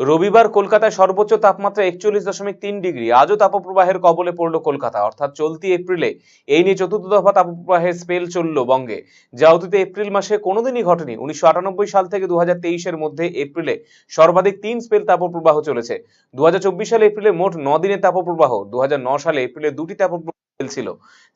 রবিবার কলকাতায় সর্বোচ্চ তাপমাত্রা একচল্লিশ দশমিক তিন ডিগ্রি। আজও তাপপ্রবাহের কবলে পড়ল কলকাতা। অর্থাৎ চলতি এপ্রিলে এই নিয়ে চতুর্থ দফা তাপপ্রবাহের স্পেল চলল বঙ্গে। যা অতীতে এপ্রিল মাসে কোনোদিনই ঘটেনি। উনিশশো আটানব্বই সাল থেকে দু হাজার মধ্যে এপ্রিলে সর্বাধিক তিন স্পেল তাপপ্রবাহ চলেছে। দু হাজার চব্বিশ সালে এপ্রিলে মোট ন দিনের তাপপ্রবাহ। দু সালে এপ্রিলে দুটি তাপপ্রবাহ ছিল।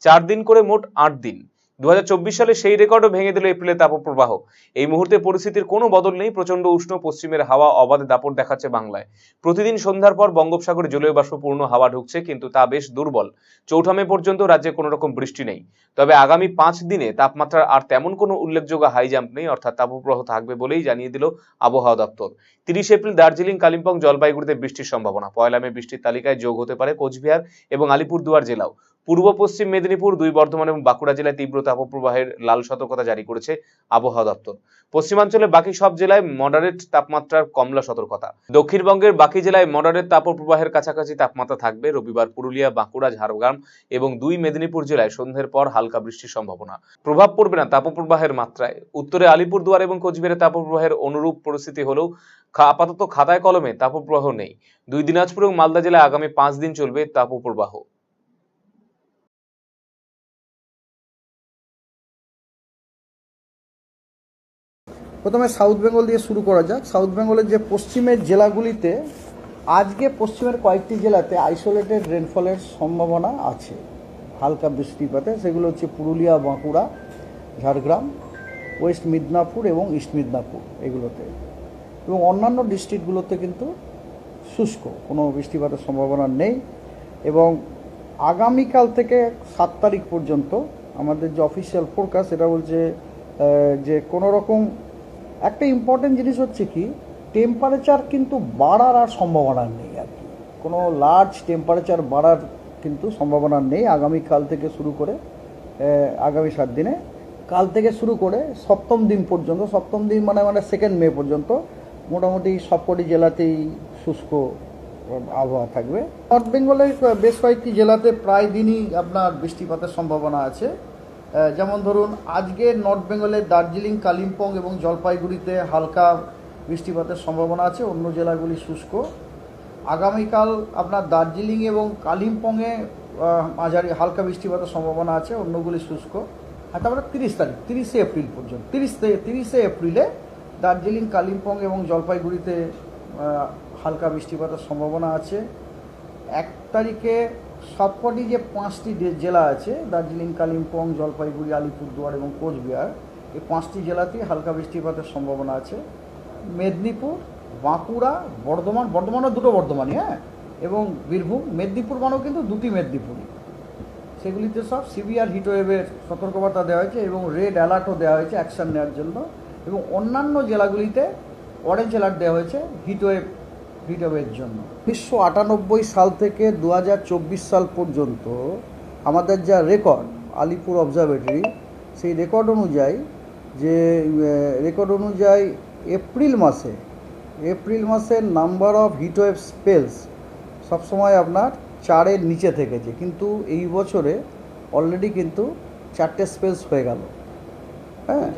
চার দিন করে মোট আট দিন। দু হাজার চব্বিশ সালে সেই রেকর্ডও ভেঙে দিল এপ্রিলের তাপপ্রবাহ। এই মুহূর্তে পরিস্থিতির কোনো বদল নেই প্রচণ্ড উষ্ণ পশ্চিমের হাওয়া অবাধে দাপট দেখাচ্ছে বাংলায়। প্রতিদিন সন্ধ্যার পর বঙ্গোপসাগরে জলীয় বাষ্পপূর্ণ হাওয়া ঢুকছে, কিন্তু তা বেশ দুর্বল। চৌঠা মে পর্যন্ত রাজ্যে কোনো রকম বৃষ্টি নেই। তবে আগামী পাঁচ দিনে তাপমাত্রার আর তেমন কোনো উল্লেখযোগ্য হাই জাম্প নেই, অর্থাৎ তাপপ্রবাহ থাকবে বলেই জানিয়ে দিল আবহাওয়া দপ্তর। তিরিশ এপ্রিল দার্জিলিং, কালিম্পং, জলপাইগুড়িতে বৃষ্টির সম্ভাবনা। পয়লা মে বৃষ্টির তালিকায় যোগ হতে পারে কোচবিহার এবং আলিপুরদুয়ার জেলাও। পূর্ব পশ্চিম মেদিনীপুর, দুই বর্ধমান এবং বাঁকুড়া জেলায় তীব্র তাপপ্রবাহের লাল সতর্কতা জারি করেছে আবহাওয়া দপ্তর। পশ্চিমাঞ্চলে বাকি সব জেলায় মডারেট তাপমাত্রার কমলা সতর্কতা। দক্ষিণবঙ্গের বাকি জেলায় মডারেট তাপপ্রবাহের কাছাকাছি তাপমাত্রা থাকবে রবিবার পুরুলিয়া, বাঁকুড়া, ঝাড়গ্রাম এবং দুই মেদিনীপুর জেলায় সন্ধ্যের পর হালকা বৃষ্টির সম্ভাবনা। প্রভাব পড়বে না তাপপ্রবাহের মাত্রায়। উত্তরে আলিপুরদুয়ার এবং কোচবিহারে তাপপ্রবাহের অনুরূপ পরিস্থিতি হলেও আপাতত খাতায় কলমে তাপপ্রবাহ নেই। দুই দিনাজপুর এবং মালদা জেলায় আগামী পাঁচ দিন চলবে তাপপ্রবাহ। প্রথমে সাউথ বেঙ্গল দিয়ে শুরু করা যাক। সাউথ বেঙ্গলের যে পশ্চিমের জেলাগুলিতে, আজকে পশ্চিমের কয়েকটি জেলাতে আইসোলেটেড রেনফলের সম্ভাবনা আছে। হালকা বৃষ্টিপাতে, সেগুলো হচ্ছে পুরুলিয়া, বাঁকুড়া, ঝাড়গ্রাম, ওয়েস্ট মিদনাপুর এবং ইস্ট মিদনাপুর এগুলোতে। এবং অন্যান্য ডিস্ট্রিক্টগুলোতে কিন্তু শুষ্ক, কোনো বৃষ্টিপাতের সম্ভাবনা নেই। এবং আগামীকাল থেকে সাত তারিখ পর্যন্ত আমাদের যে অফিসিয়াল ফোরকাস্ট সেটা বলছে যে কোনো রকম একটা ইম্পর্টেন্ট জিনিস হচ্ছে কি টেম্পারেচার কিন্তু বাড়ার আর সম্ভাবনা নেই আর কি। কোনো লার্জ টেম্পারেচার বাড়ার কিন্তু সম্ভাবনা নেই আগামীকাল থেকে শুরু করে আগামী সাত দিনে। কাল থেকে শুরু করে সপ্তম দিন পর্যন্ত, সপ্তম দিন মানে মানে সেকেন্ড মে পর্যন্ত মোটামুটি সবকটি জেলাতেই শুষ্ক আবহাওয়া থাকবে। নর্থ বেঙ্গলের বেশ কয়েকটি জেলাতে প্রায় দিনই আপনার বৃষ্টিপাতের সম্ভাবনা আছে। যেমন ধরুন, আজকে নর্থ বেঙ্গলের দার্জিলিং, কালিম্পং এবং জলপাইগুড়িতে হালকা বৃষ্টিপাতের সম্ভাবনা আছে, অন্য জেলাগুলি শুষ্ক। আগামীকাল আপনার দার্জিলিং এবং কালিম্পংয়ে মাঝারি হালকা বৃষ্টিপাতের সম্ভাবনা আছে, অন্যগুলি শুষ্ক। আর তারপরে তিরিশ তারিখ, তিরিশে এপ্রিল পর্যন্ত, তিরিশ তিরিশে এপ্রিলে দার্জিলিং, কালিম্পং এবং জলপাইগুড়িতে হালকা বৃষ্টিপাতের সম্ভাবনা আছে। এক তারিখে সবকটি যে পাঁচটি জেলা আছে, দার্জিলিং, কালিম্পং, জলপাইগুড়ি, আলিপুরদুয়ার এবং কোচবিহার, এই পাঁচটি জেলাতেই হালকা বৃষ্টিপাতের সম্ভাবনা আছে। মেদিনীপুর, বাঁকুড়া, বর্ধমান, বর্ধমানও দুটো বর্ধমানই হ্যাঁ? এবং বীরভূম মেদিনীপুর মানেও কিন্তু দুটি মেদিনীপুরই। সেগুলিতে সব সিভিয়ার হিটওয়েভের সতর্কবার্তা দেওয়া হয়েছে এবং রেড অ্যালার্টও দেওয়া হয়েছে অ্যাকশন নেওয়ার জন্য। এবং অন্যান্য জেলাগুলিতে অরেঞ্জ অ্যালার্ট দেওয়া হয়েছে, হিটওয়েভ হিটওয়েভের জন্য। উনিশশো আটানব্বই সাল থেকে দু হাজার চব্বিশ সাল পর্যন্ত আমাদের যা রেকর্ড আলিপুর অবজারভেটরি সেই রেকর্ড অনুযায়ী যে রেকর্ড অনুযায়ী এপ্রিল মাসে, এপ্রিল মাসের নাম্বার অফ হিটওয়েভ স্পেলস সবসময় আপনার চারের নিচে থেকেছে। কিন্তু এই বছরে অলরেডি কিন্তু চারটে স্পেলস হয়ে গেল। হ্যাঁ?